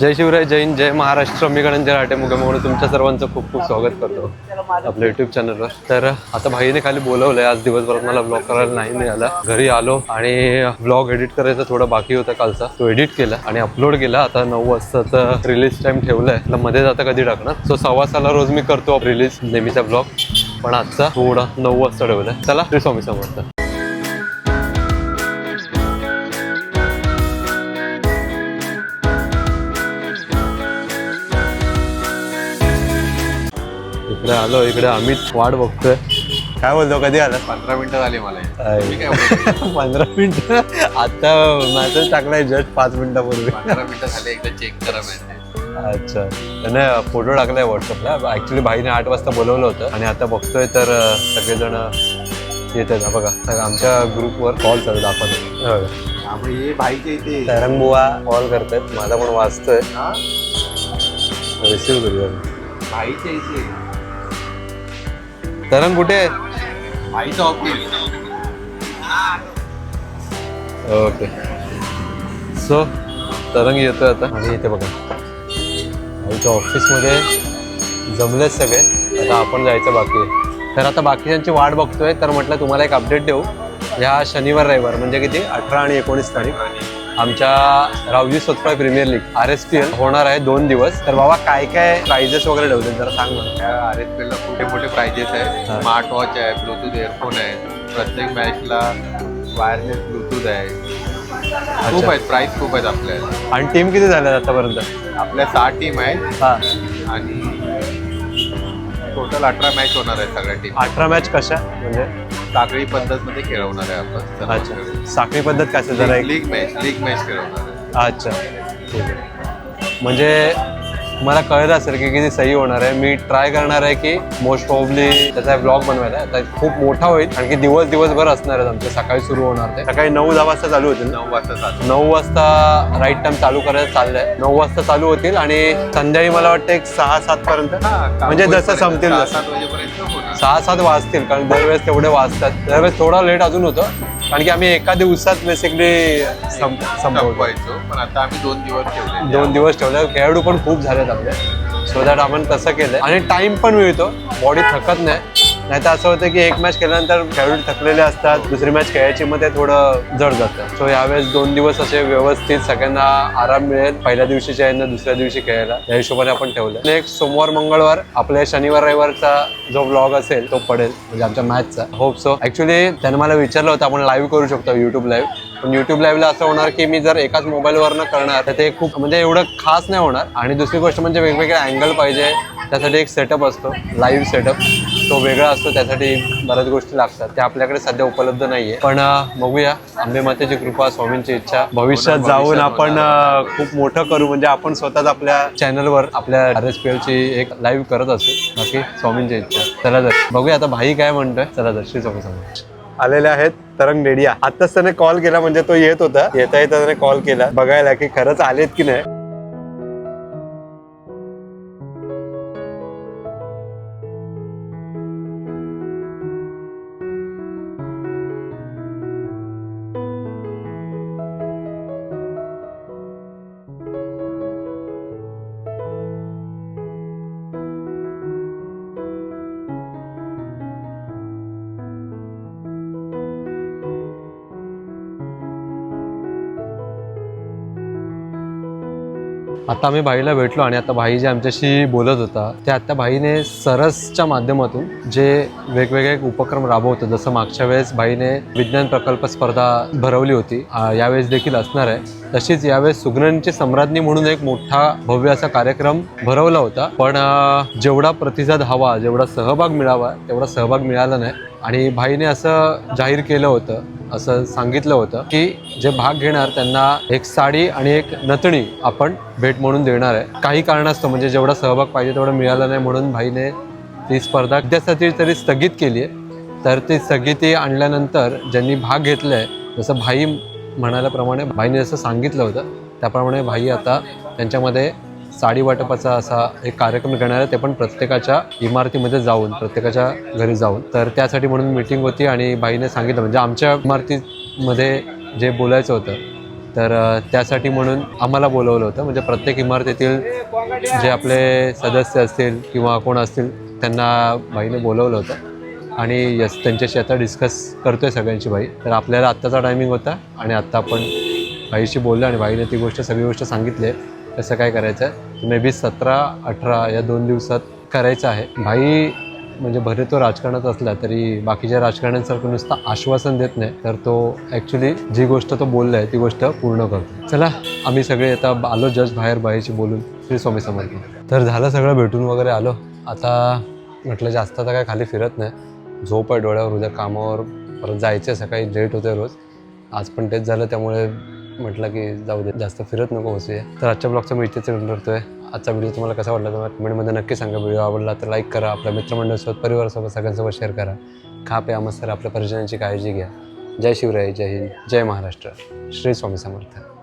जय शिवराय जय हिंद जय महाराष्ट्र. मी गणंजय राटे मुगे तुमच्या सर्वांचं खूप खूप स्वागत करतो आपल्या युट्यूब चॅनलवर तर आता भाईने खाली बोलवलंय आज दिवसभरात मला ब्लॉग करायला नाही मिळाला. घरी आलो आणि ब्लॉग एडिट करायचा थोडा बाकी होता कालचा. तो एडिट केला आणि अपलोड केला. आता नऊ वाजताचा रिलीज टाइम ठेवलाय. तर मध्ये जाता कधी टाकणार? सो सव्वा साला रोज मी करतो रिलीज नेहमीचा ब्लॉग पण आजचा थोडा नऊ वाजता ठेवलाय. चला श्री स्वामी समर्थ. इकडे आलो इकडे अमित वाट बघतोय. काय बोलतो कधी आला पंधरा मिनिटं झाली मला? पंधरा मिनिट? आता मेसेज टाकलाय जस्ट पाच मिनिटापूर्वी. पंधरा मिनिटं झाले एकदा चेक करा अच्छा. त्याने फोटो टाकलाय व्हॉट्सअपला ऍक्च्युली भाईने आठ वाजता बोलवलं होतं. आणि आता बघतोय तर सगळेजण येत आहेत. बघा सगळं आमच्या ग्रुपवर कॉल चालू हे इथे. तरंग बुवा कॉल करतायत. माझा पण वाचतोय हा? रिसिव्ह करूया. भाईच्या इथे. तरंग कुठे आहे ओके. सो तरंग येतोय आता. आणि इथे बघा. आमच्या ऑफिसमध्ये जमलेच सगळे. आता आपण जायचं बाकी आहे. तर आता बाकीच्यांची वाट बघतोय तर म्हटलं तुम्हाला एक अपडेट देऊ. ह्या शनिवार रविवार म्हणजे किती? अठरा आणि एकोणीस तारीख. आमच्या Raoji Sotpal premier league R S P L होणार आहे दोन दिवस. तर बाबा काय काय प्राइजेस वगैरे ठेवले? जरा सांग मला. आर एस ला मोठे मोठे प्राइजेस. आहे स्मार्ट वॉच आहे ब्लूटूथ एअरफोन आहे. प्रत्येक मॅचला वायरलेस ब्लूटूथ आहे. खूप आहेत प्राइस खूप आहेत आपल्या. आणि टीम किती झाल्यात आतापर्यंत? आपल्या सहा टीम आहेत. हा. आणि टोटल अठरा मॅच होणार आहे सगळ्या टीम अठरा मॅच कशा? म्हणजे? साखळी पद्धत मध्ये खेळवणार आहे आपण. अच्छा. साखळी पद्धत असेल जरा लीग मॅच लीग मॅच खेळवणार आहे. अच्छा. ठीक आहे. म्हणजे मला कळलं असेल की किती सही होणार आहे. मी ट्राय करणार आहे की मोस्ट प्रॉब्ली त्याचा ब्लॉग बनवायला आता खूप मोठा होईल. आणखी दिवस दिवसभर असणार आहेत आमचे. सकाळी सुरू होणार ते. सकाळी नऊ दहा वाजता चालू होतील. नऊ वाजता नऊ वाजता राईट टाइम चालू करायला चाललंय. नऊ वाजता चालू होतील आणि संध्याकाळी मला वाटतं एक सहा सात पर्यंत. म्हणजे जसं संपतील सहा सात वाजतील. कारण दरवेळेस तेवढे वाजतात. दरवेळेस थोडा लेट अजून होतं. कारण की आम्ही एका दिवसात बेसिकली संपवायचो पण आता आम्ही दोन दिवस ठेवले दोन दिवस ठेवले. खेळाडू पण खूप झालेत आपले. सो दॅट आपण तसं केलंय. आणि टाइम पण मिळतो. बॉडी थकत नाही. नाही तर असं होतं की एक मॅच केल्यानंतर खेळाडू थकलेले असतात दुसरी मॅच खेळायची मग ते थोडं जड जातं. सो यावेळेस दोन दिवस असे व्यवस्थित सगळ्यांना आराम मिळेल. पहिल्या दिवशीच्या यांना दुसऱ्या दिवशी खेळायला. या हिशोबाने आपण ठेवलं एक सोमवार मंगळवार आपल्या शनिवार रविवारचा जो ब्लॉग असेल तो पडेल. म्हणजे आमच्या मॅचचा होप सो ऍक्च्युली त्यांनी मला विचारलं होतं आपण लाईव्ह करू शकतो युट्यूब लाईव्ह पण युट्यूब लाईव्हला असं होणार की मी जर एकाच मोबाईलवरनं करणार तर ते खूप म्हणजे एवढं खास नाही होणार. आणि दुसरी गोष्ट म्हणजे वेगवेगळे अँगल पाहिजे. त्यासाठी एक सेटअप असतो लाईव्ह सेटअप तो वेगळा असतो त्यासाठी बऱ्याच गोष्टी लागतात. त्या आपल्याकडे सध्या उपलब्ध नाहीये. पण बघूया. आंबे मातेची कृपा स्वामींची इच्छा. भविष्यात जाऊन आपण खूप मोठं करू. म्हणजे आपण स्वतःच आपल्या चॅनलवर आपल्या आर एस पी ची एक लाईव्ह करत असू. बाकी स्वामींची इच्छा. चला तर बघूया आता भाई काय म्हणतोय. चला तर श्री स्वामी समर्थ. आलेले आहेत तरंग डेडिया आताच त्याने कॉल केला म्हणजे तो येत होता. येता येता त्याने कॉल केला. बघायला की खरंच आलेत की नाही. आता आम्ही भाईला भेटलो आणि आता भाई जे आमच्याशी बोलत होता ते आता भाईने सरसच्या माध्यमातून जे वेगवेगळे उपक्रम राबवतो जसं मागच्या वेळेस भाईने विज्ञान प्रकल्प स्पर्धा भरवली होती यावेळेस देखील असणार आहे. तशीच यावेळेस सुगरणची सम्राज्ञी म्हणून एक मोठा भव्य असा कार्यक्रम भरवला होता. पण जेवढा प्रतिसाद हवा जेवढा सहभाग मिळावा तेवढा सहभाग मिळाला नाही. आणि भाईने असं जाहीर केलं होतं असं सांगितलं होतं की जे भाग घेणार त्यांना एक साडी आणि एक नथणी आपण भेट म्हणून देणार आहे. काही कारणास्तव म्हणजे जेवढा सहभाग पाहिजे तेवढा मिळाला नाही म्हणून भाईने ती स्पर्धा सध्यासाठी तरी स्थगित केली आहे. तर ती स्थगिती आणल्यानंतर ज्यांनी भाग घेतलाय जसं भाई म्हणाल्याप्रमाणे भाईने जसं सांगितलं होतं त्याप्रमाणे भाई आता त्यांच्यामध्ये साडी वाटपाचा असा एक कार्यक्रम घेणार आहे ते पण प्रत्येकाच्या इमारतीमध्ये जाऊन प्रत्येकाच्या घरी जाऊन. तर त्यासाठी म्हणून मीटिंग होती आणि बाईने सांगितलं म्हणजे आमच्या इमारतीमध्ये जे बोलायचं होतं तर त्यासाठी म्हणून आम्हाला बोलवलं होतं. म्हणजे प्रत्येक इमारतीतील जे आपले सदस्य असतील किंवा कोण असतील त्यांना बाईने बोलवलं होतं. आणि यस त्यांच्याशी आता डिस्कस करतो आहे सगळ्यांची बाई. तर आपल्याला आत्ताचा टायमिंग होता आणि आत्ता आपण बाईशी बोललो आणि बाईने ती गोष्ट सगळी गोष्ट सांगितली आहे. कसं काय करायचं आहे मे बी सतरा अठरा या दोन दिवसात करायचं आहे. भाई म्हणजे भले तो राजकारणात असला तरी बाकीच्या राजकारण्यांसारखं नुसतं आश्वासन देत नाही तर तो ॲक्च्युली जी गोष्ट तो बोलला आहे ती गोष्ट पूर्ण करतो. चला आम्ही सगळे आता आलो जस्ट बाहेर बाईशी बोलून श्री स्वामी समर्थ. तर झालं सगळं भेटून वगैरे आलो. आता म्हटलं जास्त आता काय खाली फिरत नाही. झोप आहे डोळ्यावर उद्या कामावर परत जायचं आहे सकाळी लेट होते रोज. आज पण तेच झालं त्यामुळे म्हटलं की जाऊ दे जास्त फिरत नको बसूया. तर आजच्या ब्लॉगचा मी इथेच एंड करतोय. आजचा व्हिडिओ तुम्हाला कसा वाटला तुम्हाला कमेंटमध्ये नक्की सांगा. व्हिडिओ आवडला तर लाईक करा आपल्या मित्रमंडळासोबत परिवारासोबत सगळ्यांसोबत शेअर करा. खा प्या मस्त आपल्या परिजनांची काळजी घ्या. जय शिवराय जय हिंद जय महाराष्ट्र. श्री स्वामी समर्थ.